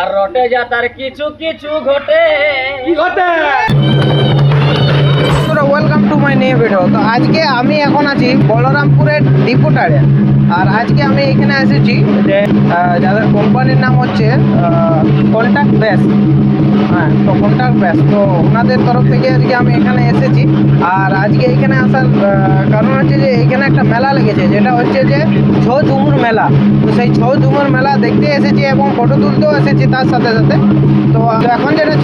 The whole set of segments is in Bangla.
আর রটে যা তার কিছু কিছু ঘটে। কি ঘটে? Welcome to my new video তো আজকে আমি এখন আছি বলরামপুরের ডিপুটারে। আর আজকে আমি এখানে এসেছি যে যাদের কোম্পানির নাম হচ্ছে কন্ট্যাক্ট বেস হ্যাঁ তো কন্ট্যাক্ট বেস তো ওনাদের তরফ থেকে আজকে আমি এখানে এসেছি। আর আজকে এখানে আসার কারণ হচ্ছে যে, এখানে একটা মেলা লেগেছে, যেটা হচ্ছে যে, ছৌ ঝুমুর মেলা। তো সেই ছৌ ঝুমুর মেলা দেখতে এসেছি এবং ফটো তুলতেও এসেছি তার সাথে সাথে। তো এখন যেটা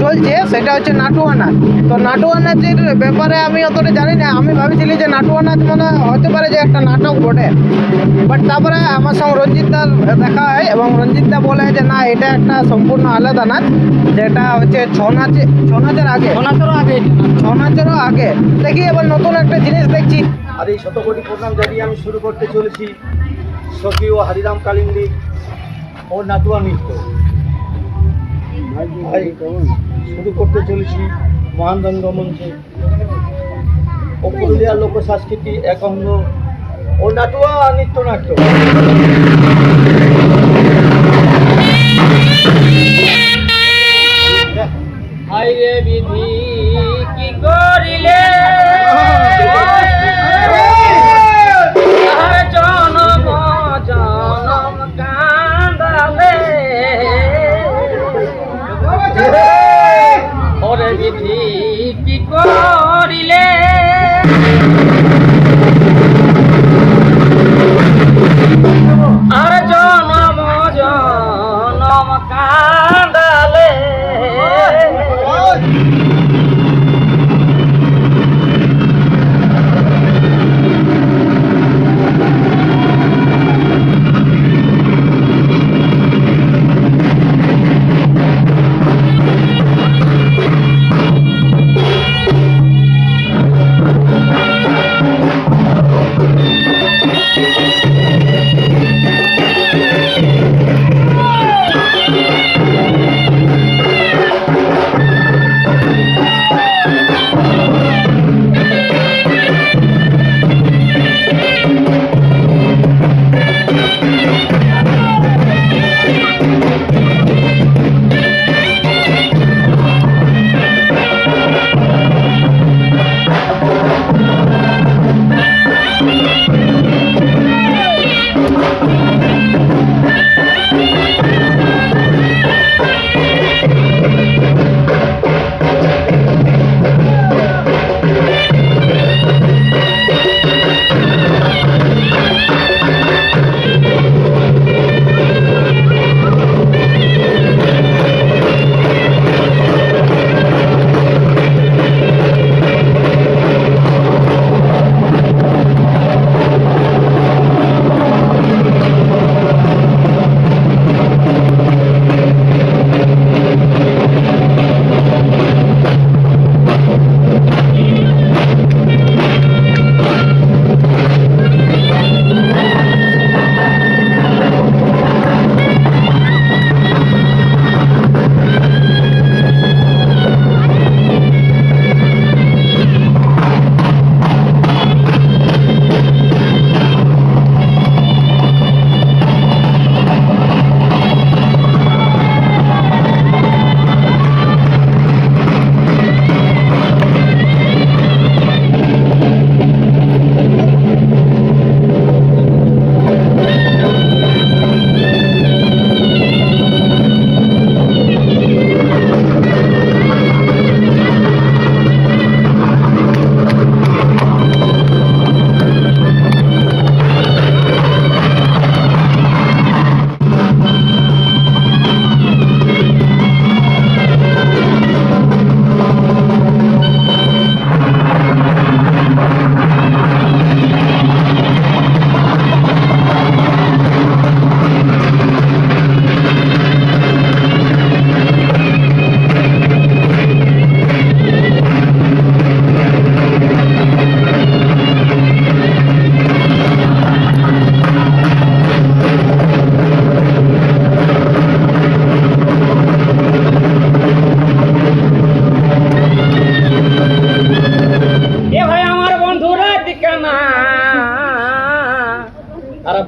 চলছে, সেটা হচ্ছে নাটুয়া নাচ তো নাটুয়া নাচের ব্যাপারে আমি অতটা জানি না। আমি ভাবছিলি যে নাটুয়া নাচ মানে হতে পারে যে একটা নাটক বটে। বাট তারপরে আমার সঙ্গে রঞ্জিত দার দেখা হয় এবং রঞ্জিত দা বলে যে না এটা একটা সম্পূর্ণ আলাদা নাচ যেটা হচ্ছে ছৌ নাচে ছৌ নাচের আগে। সোনাতেরও আগে। ছৌ নাচেরও আগে। দেখি এবার নতুন একটা জিনিস দেখছি। আর এই শতকোটি প্রোগ্রাম জানিয়ে আমি শুরু করতে চলেছি। সখী ও হরিরাম কালিন্দি ও নাটুয়া নৃত্য। ভাই, শুরু করতে চলেছি মহানন্দ মঞ্চে। ও পুরুলিয়ার লোক সংস্কৃতি এক অঙ্গ। ও নাটুয়া নৃত্য নাট্য হাইরে বিধি কি করিলে?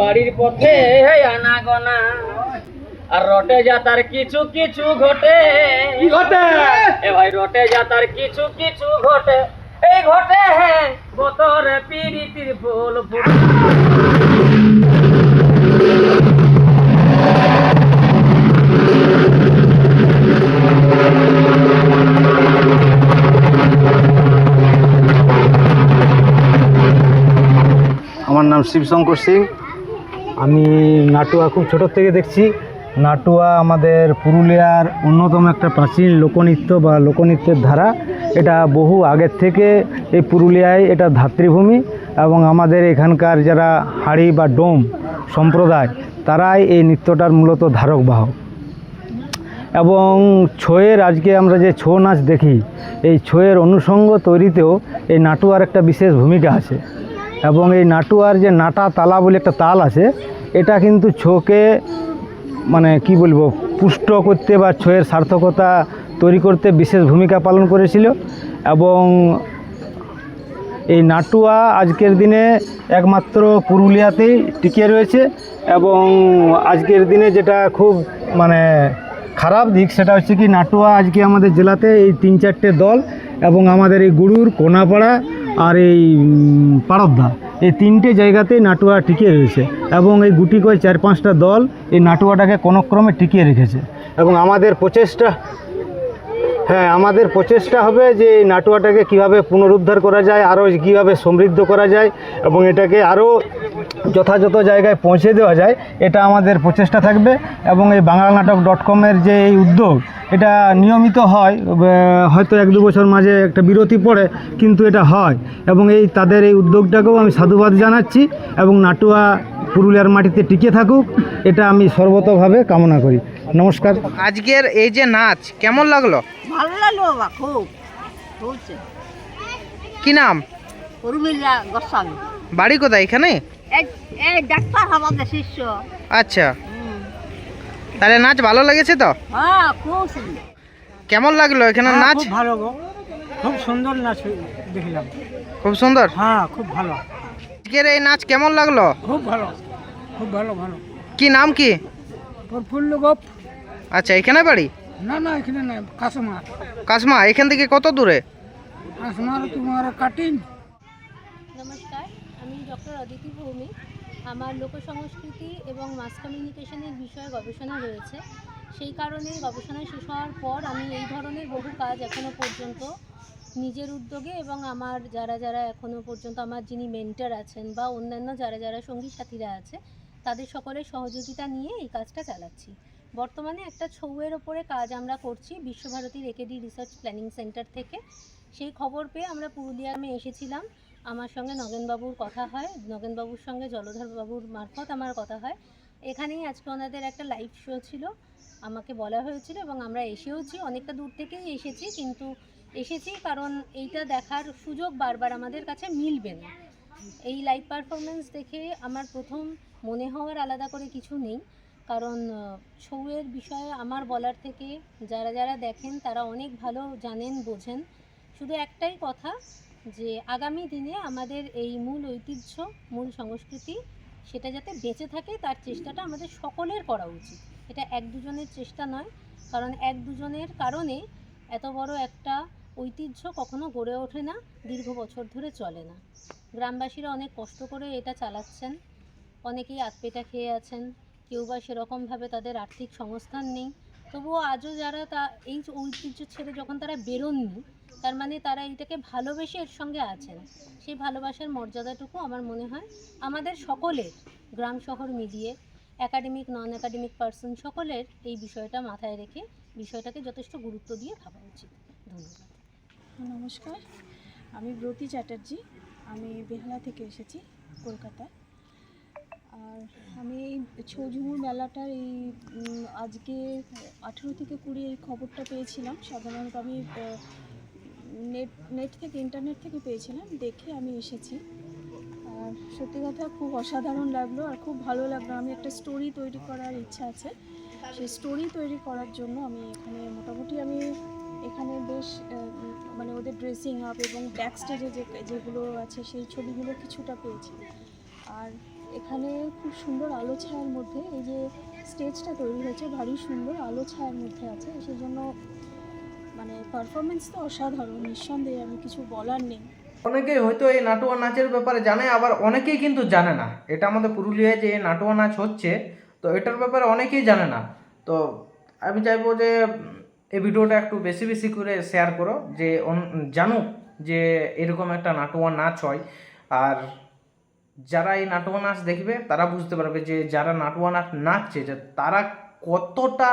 বাড়ির পথে আনাগোনা। আর রটে যাতার কিছু কিছু ঘটে। ঘটে? এ ভাই রটে যাতার কিছু কিছু ঘটে। এই ঘটে হ্যাঁ বতর পিরিতির ভুল আমার নাম শিবশঙ্কর সিং। আমি নাটুয়া খুব ছোটোর থেকে দেখছি। নাটুয়া আমাদের পুরুলিয়ার অন্যতম একটা প্রাচীন লোকনৃত্য বা লোকনৃত্যের ধারা। এটা বহু আগের থেকে এই পুরুলিয়ায় এটা ধাতৃভূমি এবং আমাদের এখানকার যারা হাড়ি বা ডোম সম্প্রদায়, তারাই এই নৃত্যটার মূলত ধারক বাহক। এবং ছৌয়ের আজকে আমরা যে ছৌ নাচ দেখি, এই ছৌয়ের অনুষঙ্গ তৈরিতেও এই নাটুয়ার একটা বিশেষ ভূমিকা আছে। এবং এই নাটুয়ার যে নাটা তালা বলে একটা তাল আছে এটা কিন্তু ছোকে মানে কি বলব পুষ্ট করতে বা ছৌয়ের সার্থকতা তৈরি করতে বিশেষ ভূমিকা পালন করেছিল। এবং এই নাটুয়া আজকের দিনে একমাত্র পুরুলিয়াতেই টিকে রয়েছে এবং আজকের দিনে যেটা খুব মানে খারাপ দিক সেটা হচ্ছে কি নাটুয়া আজকে আমাদের জেলাতে এই তিন চারটে দল এবং আমাদের এই গুরুর কোনাপাড়া আর এই উম, পাড়বদা এই তিনটে জায়গাতেই নাটুয়া টিকিয়ে রয়েছে এবং এই গুটি কয় চার পাঁচটা দল এই নাটুয়াটাকে কোনো ক্রমে টিকিয়ে রেখেছে। এবং আমাদের প্রচেষ্টা হ্যাঁ আমাদের প্রচেষ্টা হবে যে এই নাটুয়াটাকে কীভাবে পুনরুদ্ধার করা যায়, আরও কীভাবে সমৃদ্ধ করা যায় এবং এটাকে আরও যথাযথ জায়গায় পৌঁছে দেওয়া যায় এটা আমাদের প্রচেষ্টা থাকবে এবং এই বাংলা নাটক ডট কমের যে এই উদ্যোগ এটা নিয়মিত হয় হয়তো এক দু বছর মাঝে একটা বিরতি পড়ে কিন্তু এটা হয়। এবং এই তাদের এই উদ্যোগটাকেও আমি সাধুবাদ জানাচ্ছি এবং নাটুয়া পুরুলিয়ার মাটিতে টিকে থাকুক এটা আমি সর্বতভাবে কামনা করি। নমস্কার। আজকের এই যে নাচ কেমন লাগল? ভালো লাগল খুব। কি নাম? বাড়ি কোথায় এখানে? এই এই ডাক্তার আমাদের শিষ্য। আচ্ছা। তাহলে নাচ ভালো লেগেছে তো? হ্যাঁ খুব সুন্দর। কেমন লাগল এখানে নাচ? ভালো গো। খুব সুন্দর নাচ দেখলাম। খুব সুন্দর? হ্যাঁ খুব ভালো। আজকের এই নাচ কেমন লাগল? খুব ভালো। খুব ভালো ভালো। কি নাম কি? প্রফুল্ল গোপ। আচ্ছা এখানে বাড়ি? না না এখানে না কাসমার কাসমা এখান থেকে কত দূরে? কাসমার তোমার কাটিন। ডক্টর অদিতি ভৌমিক, আমার লোকসংস্কৃতি এবং মাস কমিউনিকেশনের বিষয়ে গবেষণা রয়েছে। সেই কারণে গবেষণা শেষ হওয়ার পর আমি এই ধরনের বহু কাজ এখনও পর্যন্ত নিজের উদ্যোগে এবং আমার যারা যারা এখনও পর্যন্ত আমার যিনি মেন্টার আছেন বা অন্যান্য যারা যারা সঙ্গী সাথীরা আছে, তাদের সকলের সহযোগিতা নিয়ে এই কাজটা চালাচ্ছি। বর্তমানে একটা ছৌয়ের ওপরে কাজ আমরা করছি বিশ্বভারতীর একেডি রিসার্চ প্ল্যানিং সেন্টার থেকে। সেই খবর পেয়ে আমরা পুরুলিয়ামে এসেছিলাম। আমার সঙ্গে নগেনবাবুর কথা হয়। নগেনবাবুর সঙ্গে জলধর বাবুর মারফত আমার কথা হয়। এখানেই আজকে ওনাদের একটা লাইভ শো ছিল। আমাকে বলা হয়েছিল এবং আমরা এসেওছি। অনেকটা দূর থেকেই এসেছি, কিন্তু এসেছি কারণ এইটা দেখার সুযোগ বারবার আমাদের কাছে মিলবে না। এই লাইভ পারফরমেন্স দেখে আমার প্রথম মনে হওয়ার আলাদা করে কিছু নেই। কারণ ছৌয়ের বিষয়ে আমার বলার থেকে যারা যারা দেখেন তারা অনেক ভালো জানেন, বোঝেন। শুধু একটাই কথা যে আগামী দিনে আমাদের এই মূল ঐতিহ্য, মূল সংস্কৃতি সেটা যাতে বেঁচে থাকে, তার চেষ্টাটা আমাদের সকলের করা উচিত। এটা এক দুজনের চেষ্টা নয়, কারণ এক দুজনের কারণে এত বড় একটা ঐতিহ্য কখনো গড়ে ওঠে না, দীর্ঘ বছর ধরে চলে না। গ্রামবাসীরা অনেক কষ্ট করে এটা চালাচ্ছেন। অনেকেই আতপেটা খেয়ে আছেন, কেউ বা সেরকমভাবে তাদের আর্থিক সংস্থান নেই। তবুও আজও যারা তা, এই ঐতিহ্য ছেড়ে যখন তারা বেরোননি তার মানে তারা এইটাকে ভালোবেসে এর সঙ্গে আছেন। সেই ভালোবাসার মর্যাদাটুকু আমার মনে হয় আমাদের সকলের, গ্রাম শহর মিলিয়ে একাডেমিক নন একাডেমিক পার্সন সকলের এই বিষয়টা মাথায় রেখে বিষয়টাকে যথেষ্ট গুরুত্ব দিয়ে ভাবা উচিত। ধন্যবাদ। নমস্কার। আমি ব্রতী চ্যাটার্জি। আমি বেহালা থেকে এসেছি কলকাতায়। আর আমি এই ছৌঝুমুর মেলাটার এই আজকে আঠেরো থেকে কুড়ি এই খবরটা পেয়েছিলাম। সাধারণত আমি নেট নেট থেকে ইন্টারনেট থেকে পেয়েছিলাম, দেখে আমি এসেছি। আর সত্যি কথা, খুব অসাধারণ লাগল আর খুব ভালো লাগল। আমি একটা স্টোরি তৈরি করার ইচ্ছা আছে। সেই স্টোরি তৈরি করার জন্য আমি এখানে, মোটামুটি আমি এখানে বেশ মানে ওদের ড্রেসিং আপ এবং ব্যাক স্টেজে যে, যেগুলো আছে, সেই ছবিগুলো কিছুটা পেয়েছি। আর এখানে খুব সুন্দর আলো ছায়ার মধ্যে, এই যে স্টেজটা তৈরি হয়েছে, ভারী সুন্দর আলো ছায়ার মধ্যে আছে। সেই জন্য মানে পারফরমেন্স তো অসাধারণ, নিঃসন্দেহে আমি কিছু বলার নেই। অনেকেই হয়তো এই নাটুয়া নাচের ব্যাপারে জানে, আবার অনেকেই কিন্তু জানে না। এটা আমাদের পুরুলিয়ায় যে নাটুয়া নাচ হচ্ছে, তো এটার ব্যাপারে অনেকেই জানে না। তো আমি চাইব যে এই ভিডিওটা একটু বেশি বেশি করে শেয়ার করো, যে জানুক যে এরকম একটা নাটুয়া নাচ হয়। আর যারা এই নাটুয়া নাচ দেখবে, তারা বুঝতে পারবে যে যারা নাটুয়া নাচ নাচছে, যে তারা কতটা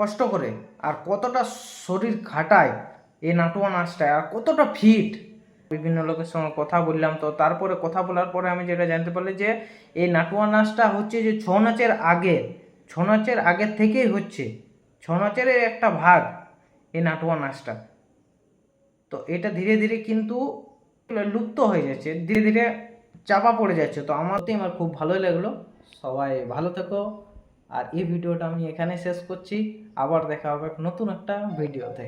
কষ্ট করে আর কতটা শরীর খাটায় এই নাটুয়া নাচটায় আর কতটা ফিট বিভিন্ন লোকের সঙ্গে কথা বললাম তো তারপরে কথা বলার পরে আমি যেটা জানতে পারলাম যে এই নাটুয়া নাচটা হচ্ছে যে ছৌ নাচের আগে, ছৌ নাচের আগের থেকেই হচ্ছে, ছৌ নাচের একটা ভাগ এই নাটুয়া নাচটা তো এটা ধীরে ধীরে কিন্তু লুপ্ত হয়ে যাচ্ছে, ধীরে ধীরে চাপা পড়ে যাচ্ছে। তো আমার আমার খুব ভালোই লাগল। সবাই ভালো থেকো। আর এই ভিডিওটা আমি এখানে শেষ করছি। আবার দেখা হবে নতুন একটা ভিডিওতে।